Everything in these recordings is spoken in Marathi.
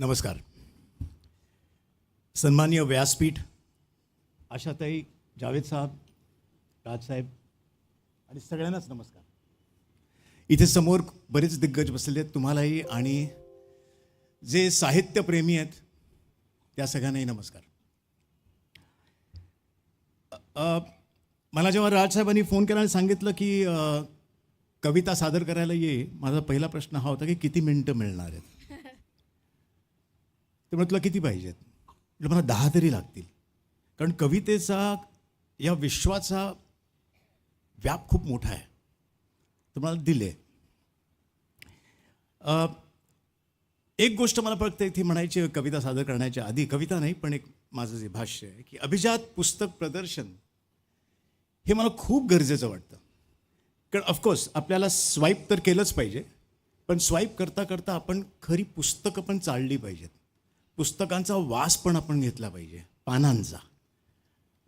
नमस्कार. सन्मान्य व्यासपीठ आशाताई जावेद साहेब राजसाहेब आणि सगळ्यांनाच नमस्कार. इथे समोर बरेच दिग्गज बसलेले आहेत तुम्हालाही आणि जे साहित्यप्रेमी आहेत त्या सगळ्यांनाही नमस्कार. मला जेव्हा राजसाहेबांनी फोन केला आणि सांगितलं की कविता सादर करायला ये माझा पहिला प्रश्न हा होता की किती मिनटं मिळणार आहेत? ते म्हटलं किती पाहिजेत? म्हटलं मला दहा तरी लागतील. कारण कवितेचा या विश्वाचा व्याप खूप मोठा आहे. तर मला दिले. एक गोष्ट मला फक्त इथे म्हणायची कविता सादर करण्याच्या आधी. कविता नाही पण एक माझं जे भाष्य आहे की अभिजात पुस्तक प्रदर्शन हे मला खूप गरजेचं वाटतं. कारण ऑफकोर्स आपल्याला स्वाईप तर केलंच पाहिजे पण स्वाईप करता करता आपण खरी पुस्तकं पण चालली पाहिजेत. पुस्तकांचा वास पण आपण घेतला पाहिजे पानांचा.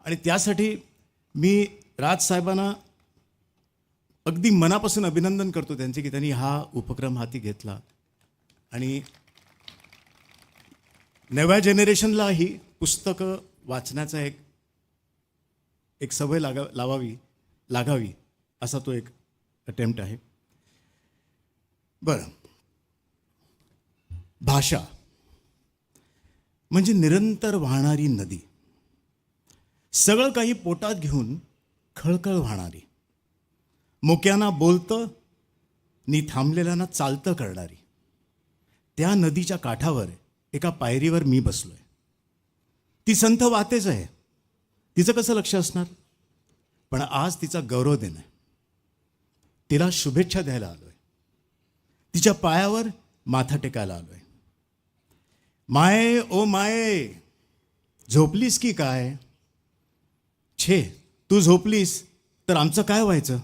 आणि त्यासाठी मी राजसाहेबांना अगदी मनापासून अभिनंदन करतो त्यांचे की त्यांनी हा उपक्रम हाती घेतला. आणि नव्या जनरेशनलाही पुस्तकं वाचण्याचा एक एक सवय लागा लावावी लागावी असा तो एक अटेम्प्ट आहे. बरं. भाषा. म्हणजे निरंतर वाहणारी नदी. सगळं काही पोटात घेऊन खळखळ वाहणारी. मोक्यांना बोलतं नि थांबलेल्यांना चालतं करणारी. त्या नदीच्या काठावर एका पायरीवर मी बसलोय. ती संथ वातेच आहे. तिचं कसं लक्ष असणार? पण आज तिचा गौरव दिन आहे. तिला शुभेच्छा द्यायला आलोय. तिच्या पायावर माथा टेकायला आलोय. माये ओ माये झोपलीस की काय? छे तू झोपलीस तर आमचं काय व्हायचं?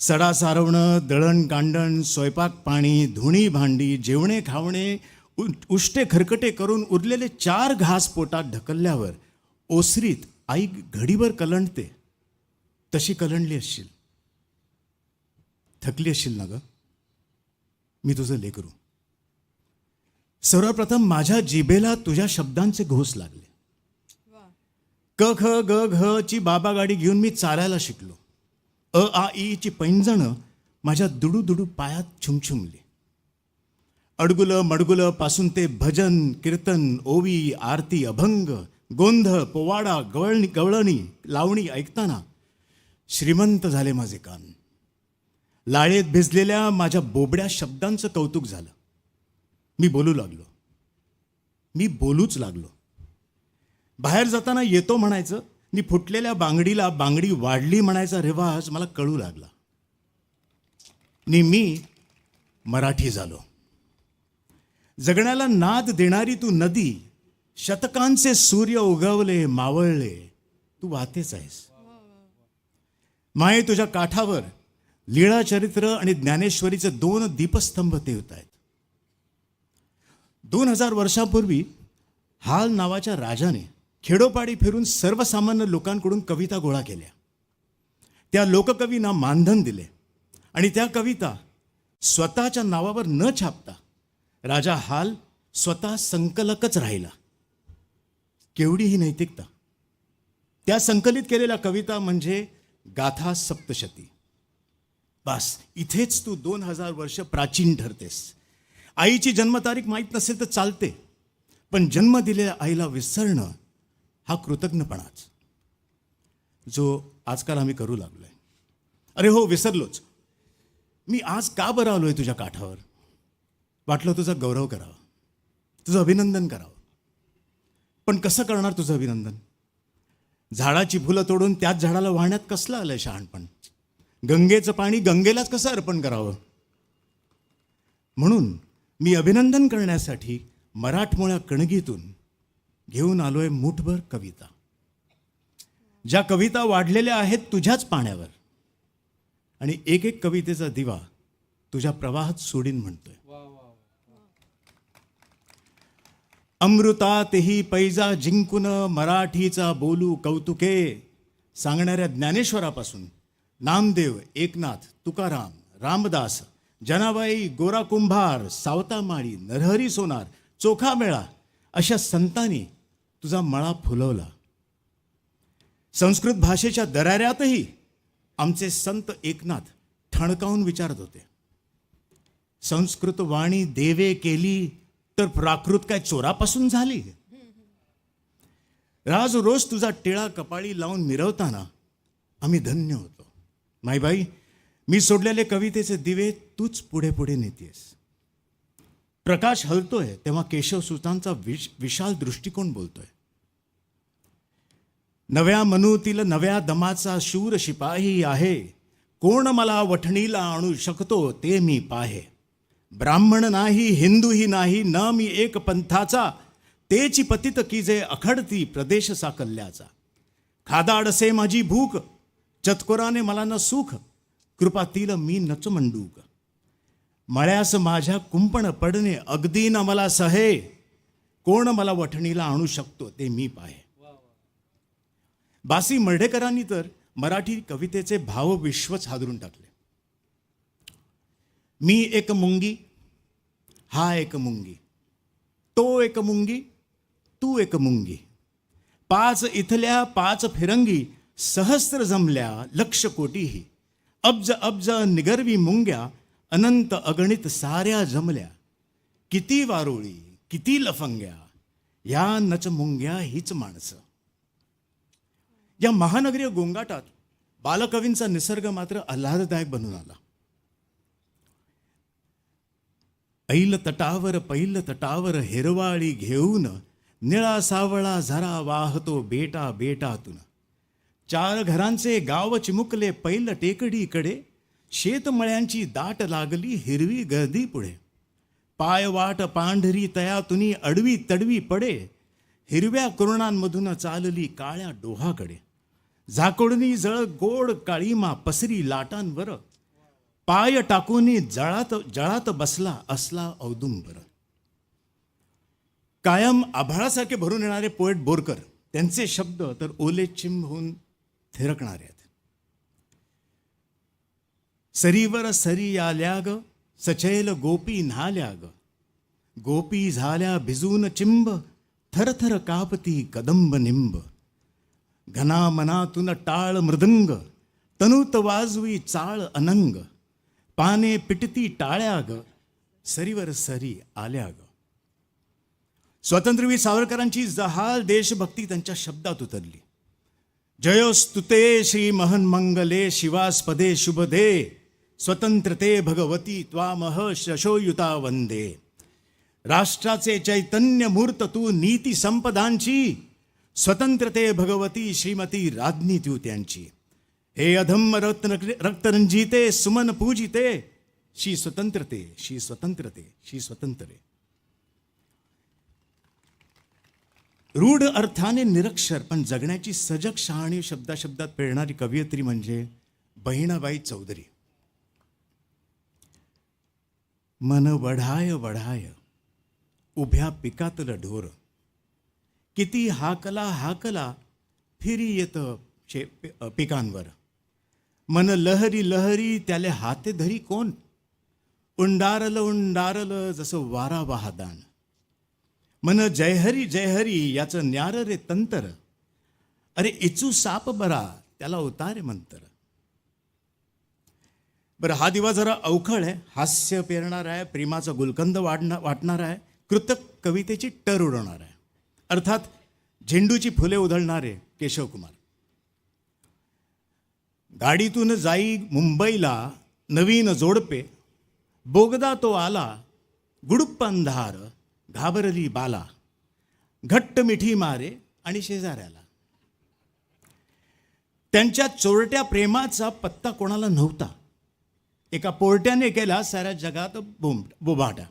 सडा सारवणं दळण कांडण स्वयंपाक पाणी धुणी भांडी जेवणे खावणे उ- उष्टे खरकटे करून उरलेले चार घास पोटात ढकलल्यावर ओसरीत आई घडीभर कलंडते. तशी कलंडली असशील. थकली असशील ना ग? मी तुझं लेकरू सर्वप्रथम माझ्या जिभेला तुझ्या शब्दांचे घोस लागले. क ख ग घ ची बाबा गाडी घेऊन मी चालायला शिकलो. अ आ ई ची पैंजणं माझ्या दुडू दुडू पायात छुमछुमली. अडगुलं मडगुलं पासून ते भजन कीर्तन ओवी आरती अभंग गोंधळ पोवाडा गवळणी गवळणी लावणी ऐकताना श्रीमंत झाले माझे कान. लाळेत भिजलेल्या माझ्या बोबड्या शब्दांचं कौतुक झालं. मी बोलू लागलो. मी बोलूच लागलो. बाहेर जाताना येतो म्हणायचं आणि फुटलेल्या बांगडीला बांगडी वाढली म्हणायचा रिवाज मला कळू लागला. आणि मी मराठी झालो. जगण्याला नाद देणारी तू नदी शतकांचे सूर्य उगवले मावळले तू वाहतेच आहेस. माये तुझ्या काठावर लीळा चरित्र आणि ज्ञानेश्वरीचे दोन दीपस्तंभ तेवत आहेत दोन हजार वर्षापूर्वी हाल नावाच्या राजाने खेडोपाडी फिरून सर्वसामान्य लोकांकडून कविता गोळा केल्या. त्या लोककवींना मानधन दिले आणि त्या कविता स्वतःच्या नावावर न छापता राजा हाल स्वतः संकलकच राहिला. केवढी ही नैतिकता? त्या संकलित केलेल्या कविता म्हणजे गाथा सप्तशती. बस इथेच तू दोन हजार वर्ष प्राचीन ठरतेस. आईची जन्मतारीख माहीत नसेल तर चालते. पण जन्म दिलेल्या आईला विसरणं हा कृतज्ञपणाच. जो आजकाल आम्ही करू लागलो आहे अरे हो विसरलोच. मी आज का बरं आलो आहे तुझ्या काठावर? वाटलं तुझा गौरव करावा. तुझं अभिनंदन करावं. पण कसं करणार तुझं अभिनंदन? झाडाची फुलं तोडून त्याच झाडाला वाहण्यात कसलं आलंय शहाणपण? गंगेचं पाणी गंगेलाच कसं अर्पण करावं? म्हणून मी अभिनंदन करण्यासाठी मराठमोळ्या कणगीतून घेऊन आलोय मुठभर कविता. ज्या कविता वाढलेल्या आहेत तुझ्याच पाण्यावर. आणि एक एक कवितेचा दिवा तुझ्या प्रवाहात सोडीन म्हणतोय. अमृतातही पैजा जिंकून मराठीचा बोलू कौतुके. सांगणाऱ्या ज्ञानेश्वरापासून नामदेव एकनाथ तुकाराम रामदास जनाबाई गोरा कुंभार सावतामाळी नरहरी सोनार चोखा मेळा अशा संतांनी तुझा मळा फुलवला. संस्कृत भाषेच्या दराऱ्यातही आमचे संत एकनाथ ठणकावून विचारत होते. संस्कृत वाणी देवे केली तर प्राकृत काय चोरापासून झाली? राज रोज तुझा टिळा कपाळी लावून मिरवताना आम्ही धन्य होतो. माईबाई मी सोडलेले कवितेचे दिवे तूच पुढे पुढे नेतेस. प्रकाश हलतोय तेव्हा केशव सुतांचा विश विशाल दृष्टिकोन बोलतोय. नव्या मनूतील नव्या दमाचा शूर शिपाही आहे. कोण मला वठणीला आणू शकतो ते मी पाहे. ब्राह्मण नाही हिंदूही नाही न मी एक पंथाचा. तेची पतित की जे अखडती प्रदेश साकल्याचा. खादाडसे माझी भूक चतकोराने मला न सुख. कृपातील मी नच मंडूक. मळ्यास माझ्या कुंपण पडणे अगदी न मला सहे. कोण मला वठणीला आणू शकतो ते मी पाहे. बासी मर्ढेकरांनी तर मराठी कवितेचे भाव विश्वच हादरून टाकले. मी एक मुंगी हा एक मुंगी. तो एक मुंगी तू एक मुंगी. पाच इथल्या पाच फिरंगी सहस्त्र जमल्या लक्ष कोटीही. अब्ज अब्ज निगरवी मुंग्या अनंत अगणित साऱ्या जमल्या. किती वारोळी किती लफंग्या या नच मुंग्या हीच माणसं. या महानगरीय गोंगाटात बालकवींचा निसर्ग मात्र आल्हाददायक बनून आला. ऐल तटावर पैल तटावर हिरवाळी घेऊन निळा सावळा झरा वाहतो बेटा बेटातून. चार घरांचे गाव चिमुकले पैल टेकडीकडे शेतमळ्यांची दाट लागली हिरवी गर्दी पुढे. पाय वाट पांढरी तयातुनी अडवी तडवी पडे हिरव्या कुरणांमधून चालली काळ्या डोहाकडे. झाकोडणी जळ गोड काळीमा पसरी लाटांवर पाय टाकूनी जळात जळात बसला असला औदुंबर. कायम आभाळासारखे भरून येणारे पोएट बोरकर त्यांचे शब्द तर ओले चिंब होऊन थिरकणारे आहेत. सरीवर सरी आल्या ग सचैल गोपी न्हाल्या ग गोपी झाल्या भिजून चिंब थरथर कापती कदंब निंब. घना मनातून टाळ मृदंग तनुत वाजवी चाळ अनंग. पाने पिटती टाळ्या ग सरीवर सरी आल्या ग स्वातंत्र्यवीर सावरकरांची जहाल देशभक्ती त्यांच्या शब्दात उतरली. जयोस्तुते श्री महन्मंगले शिवास्पदे शुभदे स्वतंत्रते भगवती त्वामह शशोयुता वंदे राष्ट्राचे चैतन्य मूर्त तू नीती संपदांची स्वतंत्रते भगवती श्रीमती राज्ञी तू त्यांची हे अधम्म रत्न रक्तरंजिते सुमन पूजिते श्री स्वतंत्रते श्री स्वतंत्रते श्री स्वतंत्रे रूढ अर्थाने निरक्षर पण जगण्याची सजग शहाणी शब्दाशब्दात पेरणारी कवयित्री म्हणजे बहिणाबाई चौधरी. मन वढाय वढाय उभ्या पिकातलं ढोर. किती हाकला हाकला फिरी येतं शे पिकांवर. मन लहरी लहरी त्याले हाते धरी कोण? उंडारलं उंडारलं जसं वारा वाहदान. मन जयहरी जयहरी याचं न्यार रे तंतर. अरे इचू साप बरा त्याला उतारे मंतर. बरं हा दिवा जरा अवखळ आहे हास्य पेरणार आहे प्रेमाचा गुलकंद वाढणार वाटणार आहे कृतक कवितेची टर उडवणार आहे. अर्थात झेंडूची फुले उधळणारे केशवकुमार गाडीतून जाई मुंबईला नवीन जोडपे बोगदा तो आला गुडुप्प अंधार घाबरली बाला. घट्ट मिठी मारे आणि शेजाऱ्याला. त्यांच्या चोरट्या प्रेमाचा पत्ता कोणाला नव्हता. एका पोरट्याने केला साऱ्या जगात बोंब बोबाटा.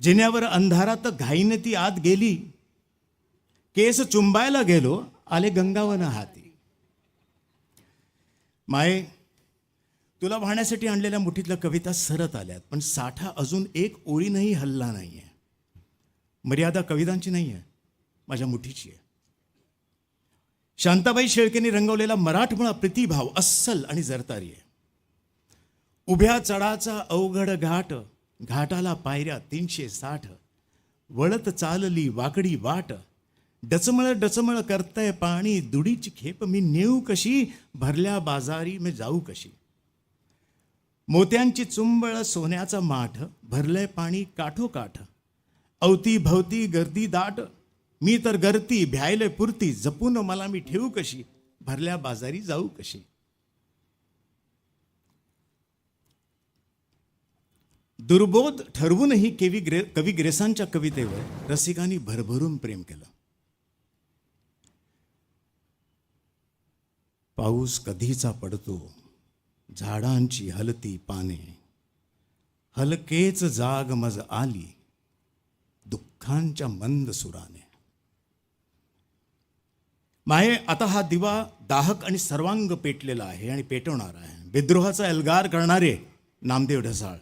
जिन्यावर अंधारात घाईने ती आत गेली. केस चुंबायला गेलो आले गंगावन हाती माये तुला वाहण्यासाठी आणलेल्या मुठीतल्या कविता सरत आल्यात पण साठा अजून एक ओळीनही हल्ला नाही आहे मर्यादा कवितांची नाही आहे माझ्या मुठीची आहे. शांताबाई शेळकेंनी रंगवलेला मराठमोळा प्रतिभाव अस्सल आणि जरतारी आहे. उभ्या चढाचा अवघड घाट घाटाला पायऱ्या तीनशे साठ वळत चालली वाकडी वाट डचमळ डचमळ करतय पाणी दुडीची खेप मी नेऊ कशी भरल्या बाजारी मी जाऊ कशी. मोत्यांची चुंबळ सोन्याचा माठ भरलंय पाणी काठोकाठ. अवती भवती गर्दी दाट मी तर गर्ती भ्यायले पुरती जपून मला मी ठेवू कशी भरल्या बाजारी जाऊ कशी. दुर्बोध ठरवूनही केवी ग्रे कवी ग्रेसांच्या कवितेवर रसिकांनी भरभरून प्रेम केलं. पाऊस कधीचा पडतो? झाडांची हलती पाने. हलकेच जाग मज आली दुःखांच्या मंद सुराने. माये आता हा दिवा दाहक आणि सर्वांग पेटलेला आहे आणि पेटवणार आहे. विद्रोहाचा एल्गार करणारे नामदेव ढसाळ.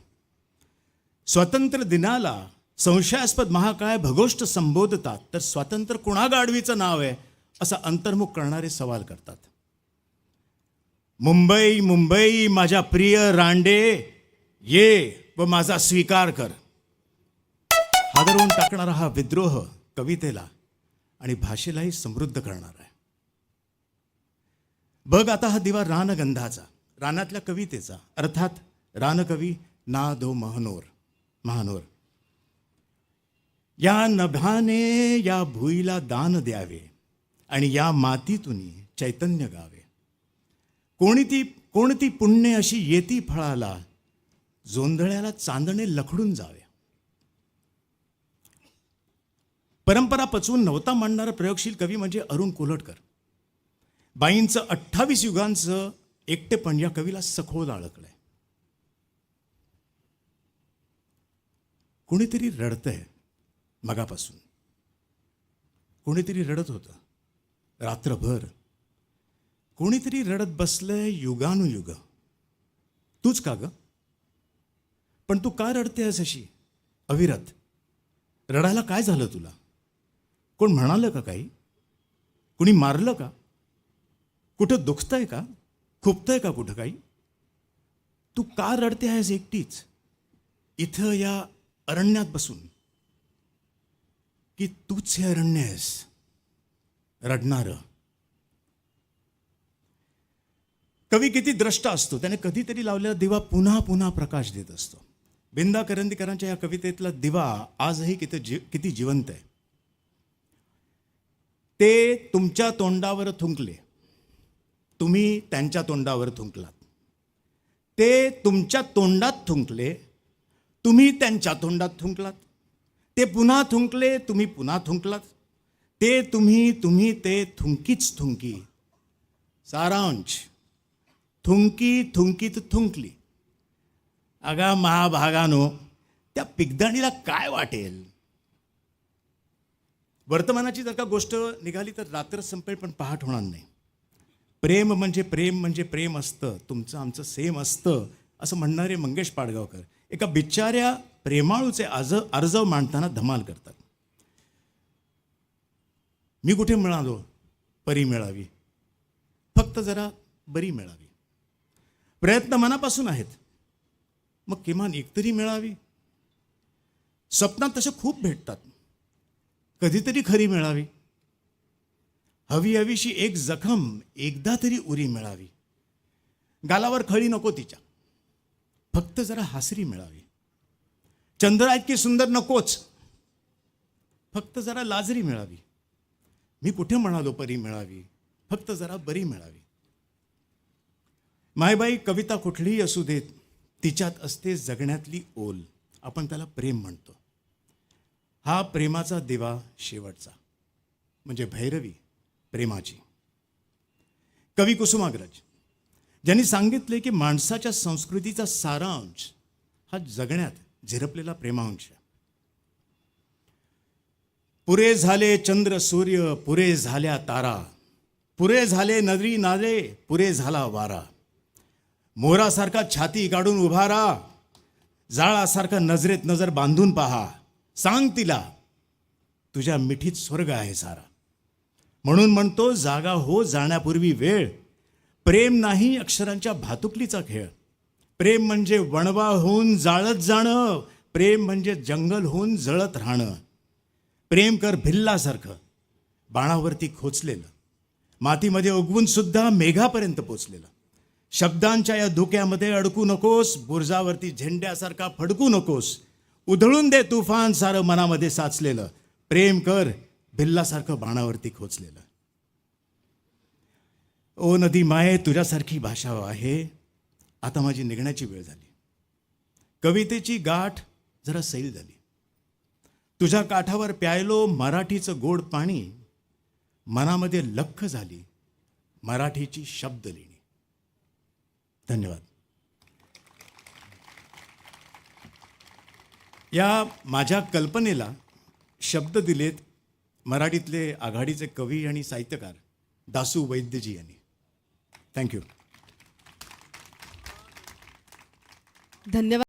स्वातंत्र्य दिनाला संशयास्पद महाकाय भगोष्ट संबोधतात तर स्वातंत्र्य कुणा गाडवीचं नाव आहे असा अंतर्मुख करणारे सवाल करतात. मुंबई मुंबई माझ्या प्रिय रांडे ये व माझा स्वीकार कर. हादरवून टाकणारा हा विद्रोह कवितेला आणि भाषेलाही समृद्ध करणार आहे. बघ आता हा दिवा रानगंधाचा रानातल्या कवितेचा अर्थात रानकवी ना दो महनोर महानोर. या नभाने या भुईला दान द्यावे आणि या मातीतून चैतन्य गावे. कोणती कोणती पुण्य अशी येती फळाला जोंधळ्याला चांदणे लखडून जावे. परंपरा पचवून नवता मांडणारा प्रयोगशील कवी म्हणजे अरुण कोलटकर. बाईंचं अठ्ठावीस युगांचं एकटेपण या कवीला सखोल अडकलंय कुणीतरी रडतंय मगापासून. कोणीतरी रडत होतं. रात्रभर कोणीतरी रडत बसलंय युगानुयुग. तूच का ग? पण तू का रडतेस अशी? अविरत. रडायला काय झालं तुला? कोण म्हणालं का काही? कुणी मारलं का? कुठं दुखतंय का? खुपतंय का कुठं काही? तू का रडते आहेस एकटीच? इथं या अरण्यात बसून. की तूच हे अरण्य आहेस. रडणारं. कवी किती द्रष्ट असतो त्याने कधीतरी लावलेला दिवा पुन्हा पुन्हा प्रकाश देत असतो. बिंदा करंदीकरांच्या या कवितेतला दिवा आजही किती जी किती जिवंत आहे. ते तुमच्या तोंडावर थुंकले. तुम्ही त्यांच्या तोंडावर थुंकलात. ते तुमच्या तोंडात थुंकले तुम्ही त्यांच्या तोंडात थुंकलात. ते पुन्हा थुंकले तुम्ही पुन्हा थुंकलात. ते तुम्ही तुम्ही ते थुंकीच थुंकी. सारांश. थुंकी थुंकीत थुंकली. अगा महाभागानो त्या पिगदाणीला काय वाटेल? वर्तमानाची जर का गोष्ट निघाली तर रात्र संपेल पण पहाट होणार नाही. प्रेम म्हणजे प्रेम म्हणजे प्रेम असतं. तुमचं आमचं सेम असतं असं म्हणणारे मंगेश पाडगावकर. एका बिचाऱ्या प्रेमाळूचे आज अर्ज मांडताना धमाल करतात. मी कुठे मिळालो? परी मिळावी. फक्त जरा बरी मिळावी. प्रयत्न मनापासून आहेत. मग किमान एकतरी मिळावी. स्वप्नात तसे खूप भेटतात. कधीतरी खरी मिळावी. हवी हवीशी एक जखम एकदा तरी उरी मिळावी. गालावर खळी नको तिच्या. फक्त जरा हासरी मिळावी. चंद्रा इतकी सुंदर नकोच. फक्त जरा लाजरी मिळावी. मी कुठे म्हणालो परी मिळावी? फक्त जरा बरी मिळावी. मायबाई कविता कुठलीही असू देत तिच्यात असते जगण्यातली ओल. आपण त्याला प्रेम म्हणतो. हा प्रेमाचा दिवा शेवटचा. म्हणजे भैरवी प्रेमाची. कवी कुसुमाग्रज ज्यांनी सांगितले की माणसाच्या संस्कृतीचा सारांश हा जगण्यात झिरपलेला प्रेमांश पुरे झाले चंद्र सूर्य पुरे झाल्या तारा. पुरे झाले नदी नाले पुरे झाला वारा. मोरासारखा छाती काढून उभा राहा. जाळासारखा नजरेत नजर बांधून पहा. सांग तिला तुझ्या मिठीत स्वर्ग आहे सारा. म्हणून म्हणतो जागा हो जाण्यापूर्वी वेळ. प्रेम नाही अक्षरांच्या भातुकलीचा खेळ. प्रेम म्हणजे वणवा होऊन जाळत जाणं. प्रेम म्हणजे जंगल होऊन जळत राहणं. प्रेम कर भिल्लासारखं. बाणावरती खोचलेलं. मातीमध्ये उगवून सुद्धा मेघापर्यंत पोचलेलं. शब्दांच्या या धुक्यामध्ये अडकू नकोस बुरजावरती झेंड्यासारखा फडकू नकोस. उधळून दे तुफान सारं मनामध्ये साचलेलं. प्रेम कर भिल्लासारखं बाणावरती खोचलेलं. ओ नदी माये तुझ्यासारखी भाषा आहे. आता माझी निघण्याची वेळ झाली. कवितेची गाठ जरा सैल झाली. तुझ्या काठावर प्यायलो मराठीचं गोड पाणी. मनामध्ये लख झाली. मराठीची शब्द लेणी धन्यवाद. या माझ्या कल्पनेला शब्द दिलेत मराठीतले आघाडीचे कवी आणि साहित्यकार दासू वैद्यजी यांनी. थँक्यू धन्यवाद.